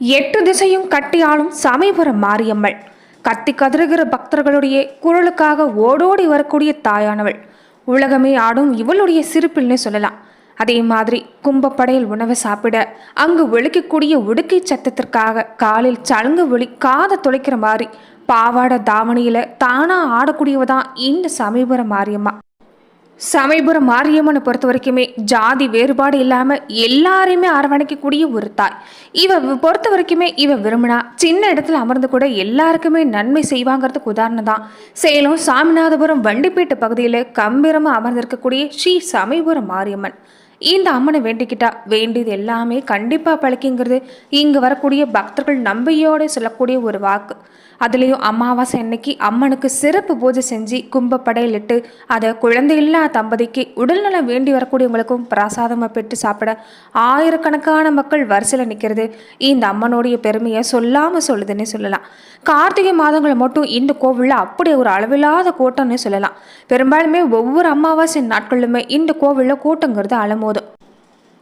எட்டு திசையும் கட்டியாளும் சமயபுரம் மாரியம்மள். கத்தி கதறுகிற பக்தர்களுடைய குரலுக்காக ஓடோடி வரக்கூடிய தாயானவள். உலகமே ஆடும் இவளுடைய சிரிப்பில்னே சொல்லலாம். அதே மாதிரி கும்பப்படையில் உணவை சாப்பிட அங்கு ஒழிக்கக்கூடிய உடுக்கை சத்தத்திற்காக காலில் சலங்கு ஒளி காதை துளைக்கிற மாதிரி பாவாடை தாவணியில் தானாக ஆடக்கூடியவதான் இந்த சமயபுரம் மாரியம்மா. சமயபுரம் மாரியம்மனை பொறுத்த வரைக்குமே ஜாதி வேறுபாடு இல்லாமல் எல்லாரையுமே அரவணைக்கக்கூடிய ஒரு தாய். இவ பொறுத்த வரைக்குமே இவ விரும்பினா சின்ன இடத்துல அமர்ந்து கூட எல்லாருக்குமே நன்மை செய்வாங்கிறதுக்கு உதாரணம் தான். சேலம் சாமிநாதபுரம் வண்டிப்பேட்டு பகுதியில் கம்பீரமாக அமர்ந்திருக்கக்கூடிய ஸ்ரீ சமயபுரம் மாரியம்மன். இந்த அம்மனை வேண்டிக்கிட்டா வேண்டியது எல்லாமே கண்டிப்பாக பழிக்குங்கிறது இங்கே வரக்கூடிய பக்தர்கள் நம்பியோடு சொல்லக்கூடிய ஒரு வாக்கு. அதுலேயும் அமாவாசை அன்னைக்கு அம்மனுக்கு சிறப்பு பூஜை செஞ்சு கும்பப்படையிலிட்டு அதை குழந்தை இல்லா தம்பதிக்கு உடல்நலம் வேண்டி வரக்கூடியவங்களுக்கும் பிரசாதமாக பெற்று சாப்பிட ஆயிரக்கணக்கான மக்கள் வரிசையில் நிற்கிறது இந்த அம்மனுடைய பெருமையை சொல்லாமல் சொல்லுதுன்னே சொல்லலாம். கார்த்திகை மாதங்கள் மட்டும் இந்த கோவிலில் அப்படி ஒரு அளவில்லாத கூட்டம்னு சொல்லலாம். பெரும்பாலுமே ஒவ்வொரு அமாவாசை நாட்களிலுமே இந்த கோவிலில் கூட்டங்கிறது அலமோதும்.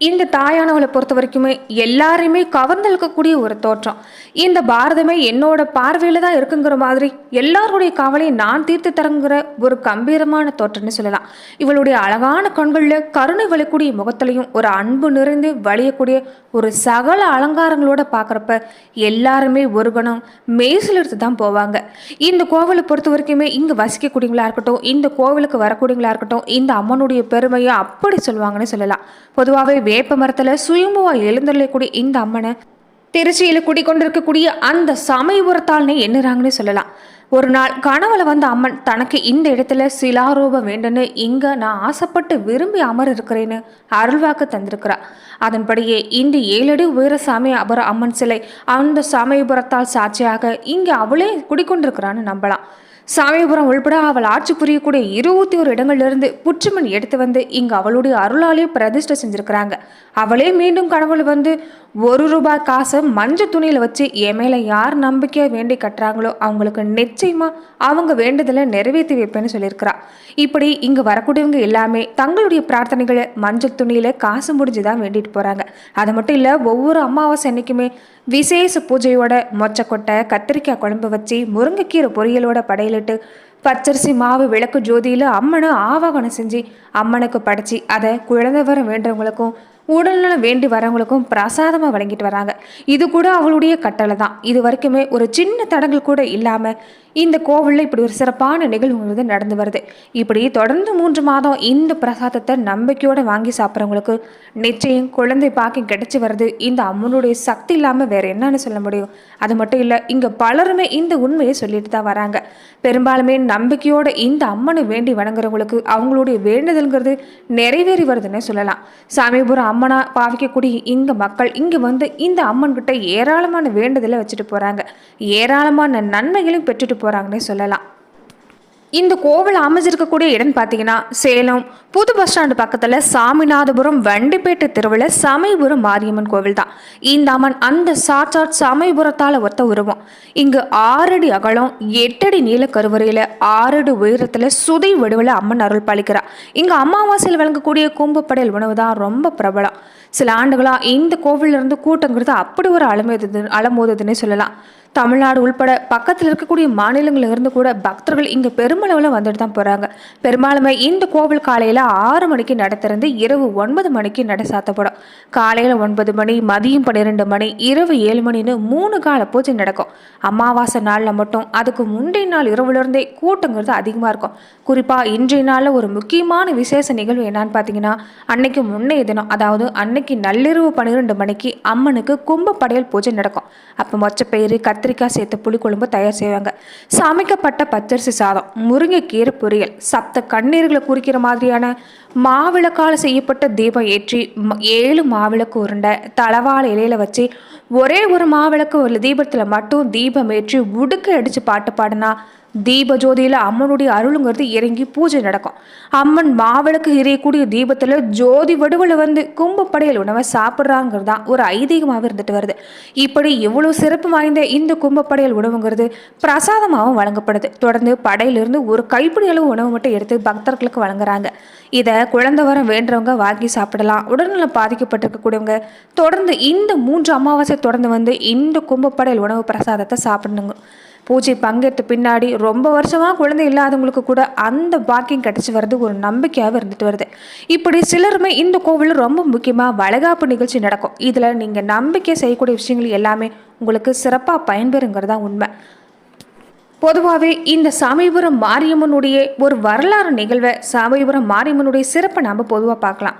இந்த தாயானவளை பொறுத்த வரைக்குமே எல்லாரையுமே கவர்ந்தெழுக்கக்கூடிய ஒரு தோற்றம். இந்த பாரதமே என்னோட பார்வையில் தான் இருக்குங்கிற மாதிரி எல்லாருடைய கவலையும் நான் தீர்த்து தரங்கிற ஒரு கம்பீரமான தோற்றம்னு சொல்லலாம். இவளுடைய அழகான கண்களில் கருணை வலிக்கூடிய முகத்திலையும் ஒரு அன்பு நிறைந்து வழியக்கூடிய ஒரு சகல அலங்காரங்களோட பார்க்குறப்ப எல்லாருமே ஒரு கணம் மேசில் எடுத்து தான் போவாங்க. இந்த கோவிலை பொறுத்த வரைக்குமே இங்கே வசிக்கக்கூடியவங்களா இருக்கட்டும் இந்த கோவிலுக்கு வரக்கூடியவங்களா இருக்கட்டும் இந்த அம்மனுடைய பெருமையை அப்படி சொல்லுவாங்கன்னு சொல்லலாம். பொதுவாகவே வேப்ப மரத்தில் சுயம்புவாக எழுந்தருளக்கூடிய இந்த அம்மனை திருச்சியில் குடிக்கொண்டிருக்கக்கூடிய அந்த சமயபுரத்தால்னே எண்ணுறாங்கன்னு சொல்லலாம். ஒரு நாள் கனவுல வந்த அம்மன் தனக்கு இந்த இடத்துல சிலாரூபம் வேண்டுன்னு இங்க நான் ஆசைப்பட்டு விரும்பி அமர் இருக்கிறேன்னு அருள்வாக்கு தந்திருக்கிறா அதன்படியே இந்த ஏழடி உயரசாமி அபர அம்மன் சிலை அந்த சமயபுரத்தால் சாட்சியாக இங்கே அவளே குடிக்கொண்டிருக்கிறான்னு நம்பலாம். சாமிபுரம் உள்பட அவள் ஆட்சி புரியக்கூடிய இருபத்தி ஒரு இடங்கள்லேருந்து புற்றுமண் எடுத்து வந்து இங்கு அவளுடைய அருளாலே பிரதிஷ்டை செஞ்சுருக்கிறாங்க. அவளே மீண்டும் கனவுல வந்து ஒரு ரூபாய் காசை மஞ்சள் துணியில் வச்சு என் மேலே யார் நம்பிக்கையாக வேண்டி கட்டுறாங்களோ அவங்களுக்கு நிச்சயமாக அவங்க வேண்டுதலை நிறைவேற்றி வைப்பேன்னு சொல்லியிருக்கிறா. இப்படி இங்கே வரக்கூடியவங்க எல்லாமே தங்களுடைய பிரார்த்தனைகளை மஞ்சள் துணியில் காசு முடிஞ்சு தான் வேண்டிட்டு போகிறாங்க அது மட்டும் இல்லை ஒவ்வொரு அமாவாசை அன்னைக்குமே விசேஷ பூஜையோட மொச்சக்கொட்டை கத்திரிக்காய் குழம்பு வச்சு முருங்கைக்கீரை பொரியலோட படையில் சொல்லிட்டு பச்சரிசி மாவு விளக்கு ஜோதியில் அம்மனை ஆவாகனம் செஞ்சு அம்மனுக்கு படைச்சி அதை குழந்தை வர வேண்டவங்களுக்கும் உடல்நலம் வேண்டி வரவங்களுக்கும் பிரசாதமாக வழங்கிட்டு வராங்க. இது கூட அவளுடைய கட்டளை தான் இது வரைக்குமே ஒரு சின்ன தடங்கள் கூட இல்லாமல் இந்த கோவிலில் இப்படி ஒரு சிறப்பான நிகழ்வுங்கிறது நடந்து வருது. இப்படி தொடர்ந்து மூன்று மாதம் இந்த பிரசாதத்தை நம்பிக்கையோடு வாங்கி சாப்பிட்றவங்களுக்கு நிச்சயம் குழந்தை பாக்கியம் கிடைச்சி வருது. இந்த அம்மனுடைய சக்தி இல்லாமல் வேற என்னன்னு சொல்ல முடியும்? அது மட்டும் இல்லை இங்கே பலருமே இந்த உண்மையை சொல்லிட்டு தான் வராங்க. பெரும்பாலுமே நம்பிக்கையோட இந்த அம்மனை வேண்டி வணங்குறவங்களுக்கு அவங்களுடைய வேண்டுதல்ங்கிறது நிறைவேறி வருதுன்னே சொல்லலாம். சமயபுரம் அம்மனா பாவிக்கக்கூடிய இங்க மக்கள் இங்க வந்து இந்த அம்மன் கிட்ட ஏராளமான வேண்டுதலை வச்சுட்டு போறாங்க. ஏராளமான நன்மைகளையும் பெற்றுட்டு போகிறாங்கன்னே சொல்லலாம். இந்த கோவில் அமைஞ்சிருக்கக்கூடிய இடம் பார்த்தீங்கன்னா சேலம் புது பஸ் ஸ்டாண்டு பக்கத்தில் சாமிநாதபுரம் வண்டிப்பேட்டை தெருவில் சமயபுரம் மாரியம்மன் கோவில் தான். இந்த அம்மன் அந்த சாட்சாட் சமயபுரத்தால் ஒத்த உருவம். இங்கு ஆறடி அகலம் எட்டடி நீள கருவறையில் ஆறடி உயரத்தில் சுதை வடிவில் அம்மன் அருள் பாலிக்கிறார். இங்கே அமாவாசையில் வழங்கக்கூடிய கும்பப்படையல் உணவு தான் ரொம்ப பிரபலம். சில ஆண்டுகளாக இந்த கோவிலிருந்து இருந்து கூட்டங்கிறது அப்படி ஒரு அலமோது அலமோதுதுன்னே சொல்லலாம். தமிழ்நாடு உள்பட பக்கத்தில் இருக்கக்கூடிய மாநிலங்களில் இருந்து கூட பக்தர்கள் இங்கே பெருமளவில் வந்துட்டு தான் போகிறாங்க பெரும்பாலுமே இந்த கோவில் காலையில் ஆறு மணிக்கு நட திறந்து இரவு ஒன்பது மணிக்கு நட சாத்தப்படும். காலையில் ஒன்பது மணி மதியம் பன்னிரெண்டு மணி இரவு ஏழு மணின்னு மூணு கால பூஜை நடக்கும். அமாவாசை நாளில் மட்டும் அதுக்கு முந்தைய நாள் இரவுலேருந்தே கூட்டங்கிறது அதிகமாக இருக்கும். குறிப்பாக இன்றைய நாளில் ஒரு முக்கியமான விசேஷ நிகழ்வு என்னன்னு பார்த்தீங்கன்னா அன்னைக்கு முன்னைய தினம் அதாவது அன்னைக்கு நள்ளிரவு பன்னிரெண்டு மணிக்கு அம்மனுக்கு கும்ப படையல் பூஜை நடக்கும். அப்போ மொச்சப்பயிறு கத்திரிக்காய் சேர்த்து புளிக்குழம்பு தயார் செய்வாங்க. சமைக்கப்பட்ட பச்சரிசி சாதம் முருங்கைக்கீரை பொரியல் சப்த கண்ணீர்களை குறிக்கிற மாதிரியான மாவிளக்கால் செய்யப்பட்ட தீபம் ஏற்றி ஏழு மாவிளக்கு உருண்டை தளவாழ இலையில வச்சு ஒரே ஒரு மாவிளக்கு ஒரு தீபத்தில் மட்டும் தீபம் ஏற்றி உடுக்க அடித்து பாட்டு பாடினா தீப ஜோதியில் அம்மனுடைய அருளுங்கிறது இறங்கி பூஜை நடக்கும். அம்மன் மாவிளக்கு எரியக்கூடிய தீபத்தில் ஜோதி வடுவில் வந்து கும்பப்படையல் உணவை சாப்பிட்றாங்கிறது தான் ஒரு ஐதீகமாக இருந்துட்டு வருது. இப்படி இவ்வளோ சிறப்பு வாய்ந்த இந்த கும்பப்படையல் உணவுங்கிறது பிரசாதமாகவும் வழங்கப்படுது. தொடர்ந்து படையிலிருந்து ஒரு கைப்பிடி அளவு உணவு மட்டும் எடுத்து பக்தர்களுக்கு வழங்குறாங்க. இதை குழந்தை வரம் வேண்டவங்க வாங்கி சாப்பிடலாம். உடல்நலம் பாதிக்கப்பட்டிருக்கக்கூடியவங்க தொடர்ந்து இந்த மூன்று அமாவாசை தொடர்ந்து வந்து இந்த கும்பப்படையல் உணவு பிரசாதத்தை சாப்பிடணுங்க. பூஜை பங்கேற்ற பின்னாடி ரொம்ப வருஷமாக குழந்தை இல்லாதவங்களுக்கு கூட அந்த பாக்கியம் கிடச்சி வர்றது ஒரு நம்பிக்கையாக இருந்துட்டு வருது. இப்படி சிலருமே இந்த கோவிலில் ரொம்ப முக்கியமாக வளைகாப்பு நிகழ்ச்சி நடக்கும். இதில் நீங்கள் நம்பிக்கை செய்யக்கூடிய விஷயங்கள் எல்லாமே உங்களுக்கு சிறப்பாக பயன்பெறுங்கிறது தான் உண்மை. பொதுவாகவே இந்த சமயபுரம் மாரியம்மனுடைய ஒரு வரலாறு நிகழ்வை சமயபுரம் மாரியம்மனுடைய சிறப்பை நாம் பொதுவாக பார்க்கலாம்.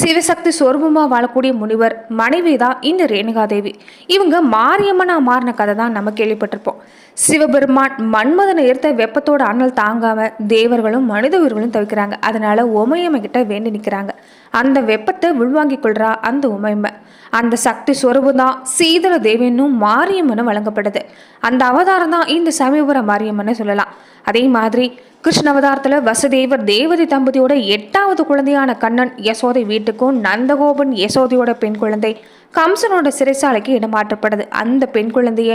சிவசக்தி சொரூபமாக வாழக்கூடிய முனிவர் மனைவி தான் இந்த ரேணுகாதேவி. இவங்க மாரியம்மனா மாறின கதை தான் நம்ம கேள்விப்பட்டிருப்போம். சிவபெருமான் மன்மதனை ஏற்ற வெப்பத்தோட அனல் தாங்காமல் தேவர்களும் மனித உயிர்களும் தவிக்கிறாங்க. அதனால உமையம்மை கிட்ட வேண்டி நிற்கிறாங்க அந்த வெப்பத்தை உள்வாங்கிக் கொள்றா அந்த உமையம்மை அந்த சக்தி சொரூபம் தான் சீதள தேவியனும் மாரியம்மனும் வழங்கப்படுது அந்த அவதாரம் தான் இந்த சமயபுர மாரியம்மன்னு சொல்லலாம். அதே மாதிரி கிருஷ்ண அவதாரத்தில் வசுதேவர் தேவதி தம்பதியோட எட்டாவது குழந்தையான கண்ணன் யசோதை வீட்டுக்கும் நந்தகோபன் யசோதையோட பெண் குழந்தை கம்சனோட சிறைசாலைக்கு இடமாற்றப்படுது அந்த பெண் குழந்தைய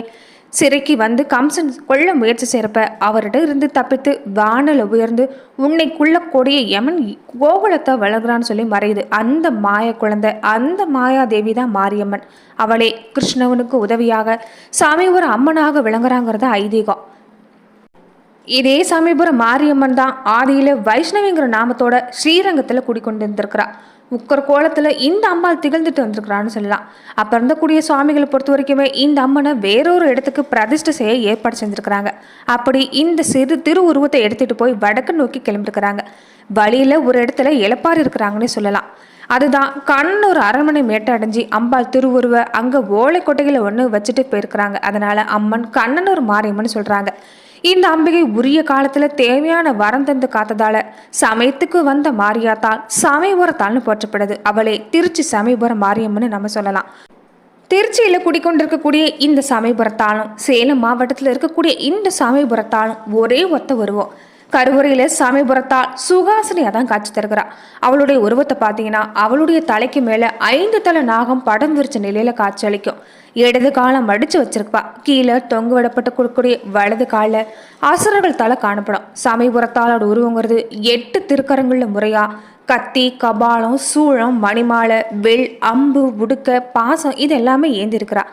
சிறைக்கு வந்து கம்சன் கொல்ல முயற்சி செய்கிறப்ப அவரிடம் இருந்து தப்பித்து வானில் உயர்ந்து உன்னை கொடிய யமன் கோகுலத்தை வளர்கிறான்னு சொல்லி மறையுது. அந்த மாய குழந்தை அந்த மாயாதேவி தான் மாரியம்மன். அவளே கிருஷ்ணவனுக்கு உதவியாக சாமிபுரம் அம்மனாக விளங்குறாங்கிறது ஐதீகம். இதே சமயபுரம் மாரியம்மன் தான் ஆதியில் வைஷ்ணவிங்கிற நாமத்தோட ஸ்ரீரங்கத்தில் குடிக்கொண்டு இருந்திருக்கிறா உக்கர் கோலத்தில் இந்த அம்மாள் திகழ்ந்துட்டு வந்திருக்கிறான்னு சொல்லலாம். அப்போ இருந்தக்கூடிய சுவாமிகளை பொறுத்த வரைக்குமே இந்த அம்மனை வேறொரு இடத்துக்கு பிரதிஷ்டை செய்ய ஏற்பாடு செஞ்சுருக்கிறாங்க. அப்படி இந்த சிறு திருவுருவத்தை எடுத்துகிட்டு போய் வடக்கு நோக்கி கிளம்பிருக்கிறாங்க. வழியில் ஒரு இடத்துல இழப்பாறு இருக்கிறாங்கன்னு சொல்லலாம். அதுதான் கண்ணன் ஒரு அரண்மனை மேட்டை அடைஞ்சி அம்பாள் திருவுருவ அங்கே ஓலை கொட்டைகளை ஒன்று வச்சுட்டு போயிருக்கிறாங்க. அதனால் அம்மன் கண்ணன் ஒரு மாரியம்மன் சொல்கிறாங்க இந்த அம்பிகை உரிய காலத்துல தேவையான வரம் தந்து காத்ததால சமயத்துக்கு வந்த மாரியாத்தால் சமயபுரத்தால்னு போற்றப்படுது. அவளே திருச்சி சமயபுரம் மாரியம்மன்னு நம்ம சொல்லலாம். திருச்சியில் குடிக்கொண்டிருக்கக்கூடிய இந்த சமயபுரத்தாலும் சேலம் மாவட்டத்தில் இருக்கக்கூடிய இந்த சமயபுரத்தாலும் ஒரே ஒத்த வருவோம் கருவறையில் சமயபுரத்தால் சுகாசினியாக தான் காட்சி தருகிறா. அவளுடைய உருவத்தை பார்த்தீங்கன்னா அவளுடைய தலைக்கு மேலே ஐந்து தலை நாகம் படம் விரிச்ச நிலையில் காட்சி அளிக்கும். இடது காலம் மடிச்சு வச்சிருப்பா. கீழே தொங்கு விடப்பட்டு கொடுக்கக்கூடிய வலது காலில் அசுரர்கள் தலை காணப்படும். சமயபுரத்தாளோட உருவங்கிறது எட்டு திருக்கரங்களில் முறையா. கத்தி கபாலம் சூழம் மணிமாலை வெள் அம்பு உடுக்க பாசம் இது எல்லாமே ஏந்திருக்கிறா.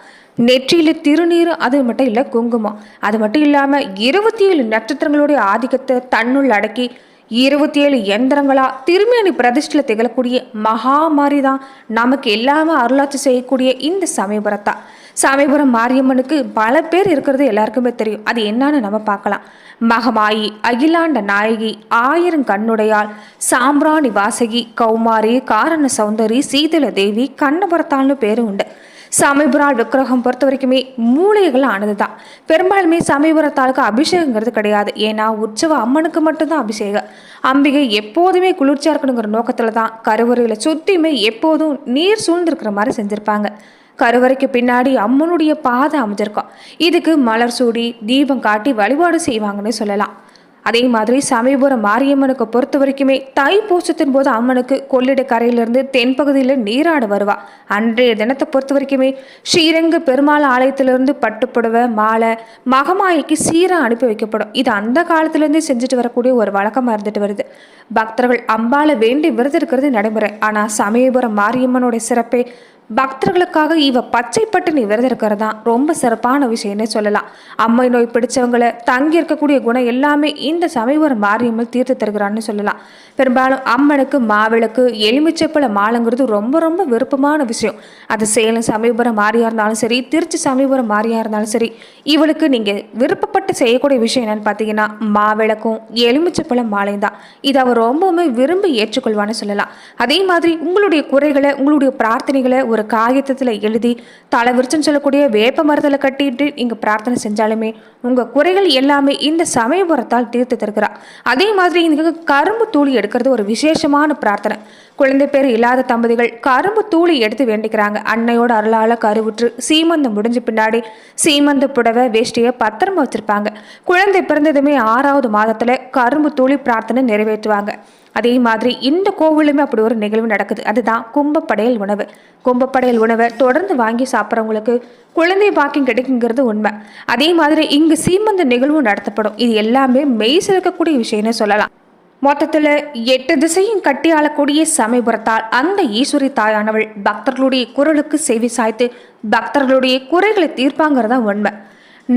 நெற்றியில் திருநீர் அது மட்டும் இல்லை குங்குமம். அது மட்டும் இல்லாமல் இருபத்தி ஏழு நட்சத்திரங்களுடைய ஆதிக்கத்தை தன்னுள் அடக்கி இருபத்தி ஏழு எந்திரங்களா திருமேனி பிரதிஷ்டில் திகழக்கூடிய மகாமாரி தான் நமக்கு எல்லாமே அருளாட்சி செய்யக்கூடிய இந்த சமயபுரத்தா. சமயபுரம் மாரியம்மனுக்கு பல பேர் இருக்கிறது எல்லாருக்குமே தெரியும். அது என்னன்னு நம்ம பார்க்கலாம். மகமாயி அகிலாண்ட நாயகி ஆயிரம் கண்ணுடையாள் சாம்பிராணி வாசகி கௌமாரி காரண சௌந்தரி சீதள தேவி கண்ணபுரத்தாள்னு பேரும் உண்டு. சமயபுரால் விக்கிரகம் பொறுத்த வரைக்குமே மூலிகைகள் ஆனது தான் பெரும்பாலுமே சமயபுரத்தாளுக்கு அபிஷேகங்கிறது கிடையாது. ஏன்னா உற்சவ அம்மனுக்கு மட்டும்தான் அபிஷேகம். அம்பிகை எப்போதுமே குளிர்ச்சியாக இருக்கணுங்கிற நோக்கத்தில் தான் கருவறையில் சுற்றியுமே எப்போதும் நீர் சூழ்ந்திருக்கிற மாதிரி செஞ்சுருப்பாங்க. கருவறைக்கு பின்னாடி அம்மனுடைய பாதை அமைஞ்சிருக்கும். இதுக்கு மலர் சூடி தீபம் காட்டி வழிபாடு செய்வாங்கன்னு சொல்லலாம். அதே மாதிரி சமயபுரம் மாரியம்மனுக்கு பொறுத்த வரைக்குமே தை பூசத்தின் போது அம்மனுக்கு கொள்ளிட கரையிலிருந்து தென்பகுதியில் நீராட வருவா. அன்றைய தினத்தை பொறுத்த வரைக்குமே ஸ்ரீரங்க பெருமாள் ஆலயத்திலிருந்து பட்டுப்புடவை மாலை மகமாயிக்கு சீராக அனுப்பி வைக்கப்படும். இது அந்த காலத்திலேருந்தே செஞ்சுட்டு வரக்கூடிய ஒரு வழக்கமாக இருந்துட்டு வருது. பக்தர்கள் அம்பால வேண்டி விரதம் இருக்கிறது நடைமுறை. ஆனால் சமயபுரம் மாரியம்மனுடைய சிறப்பே பக்தர்களுக்காக இவ பச்சைப்பட்டு நீ விரதம் இருக்கிறதா ரொம்ப சிறப்பான விஷயம்னு சொல்லலாம். அம்மை நோய் பிடிச்சவங்களை தங்கி இருக்கக்கூடிய குணம் எல்லாமே இந்த சமயபுரம் மாரியம்மல் தீர்த்து தருகிறான்னு சொல்லலாம். பெரும்பாலும் அம்மனுக்கு மாவிளக்கு எலுமிச்சப்பழ மாலைங்கிறது ரொம்ப ரொம்ப விருப்பமான விஷயம். அது சேலம் சமயபுரம் மாறியா இருந்தாலும் சரி திருச்சி சமயபுரம் மாறியா இருந்தாலும் சரி இவளுக்கு நீங்கள் விருப்பப்பட்டு செய்யக்கூடிய விஷயம் என்னன்னு பார்த்தீங்கன்னா மாவிளக்கும் எலுமிச்சப்பழ மாலையும் தான். இதை அவர் ரொம்பவுமே விரும்பி ஏற்றுக்கொள்வான்னு சொல்லலாம். அதே மாதிரி உங்களுடைய குறைகளை உங்களுடைய பிரார்த்தனைகளை ஒரு ஒரு காகிதத்தில் எழுதி தலை விரிச்சுன்னு சொல்லக்கூடிய வேப்ப மரத்தில் கட்டிட்டு இங்கே பிரார்த்தனை செஞ்சாலுமே உங்கள் குறைகள் எல்லாமே இந்த சமயபுரத்தால் தீர்த்து தருகிறார் அதே மாதிரி இங்கே கரும்பு தூளி எடுக்கிறது ஒரு விசேஷமான பிரார்த்தனை. குழந்தை பேர் இல்லாத தம்பதிகள் கரும்பு தூளி எடுத்து வேண்டிக்கிறாங்க. அன்னையோட அருளால கருவுற்று சீமந்தம் முடிஞ்ச பின்னாடி சீமந்த புடவை வேஷ்டியை பத்திரமா வச்சிருப்பாங்க. குழந்தை பிறந்ததுமே ஆறாவது மாதத்துல கரும்பு தூளி பிரார்த்தனை நிறைவேற்றுவாங்க. அதே மாதிரி இந்த கோவிலுமே அப்படி ஒரு நிகழ்வு நடக்குது. அதுதான் கும்பப்படையல் உணவு. கும்பப்படையல் உணவை தொடர்ந்து வாங்கி சாப்பிட்றவங்களுக்கு குழந்தை பாக்கியம் கிடைக்குங்கிறது உண்மை. அதே மாதிரி இங்கு சீமந்த நிகழ்வு நடத்தப்படும். இது எல்லாமே மெய் சிறக்கக்கூடிய விஷயம்னு சொல்லலாம். மொத்தத்தில் எட்டு திசையும் கட்டி ஆளக்கூடிய சமயபுரத்தால் அந்த ஈஸ்வரி தாயானவள் பக்தர்களுடைய குரலுக்கு செவி சாய்த்து பக்தர்களுடைய குறைகளை தீர்ப்பாங்கிறதா உண்மை.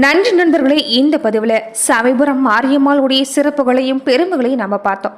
நன்றி நண்பர்களே இந்த பதிவில் சமயபுரம் மாரியம்மாளுடைய சிறப்புகளையும் பெருமைகளையும் நம்ம பார்த்தோம்.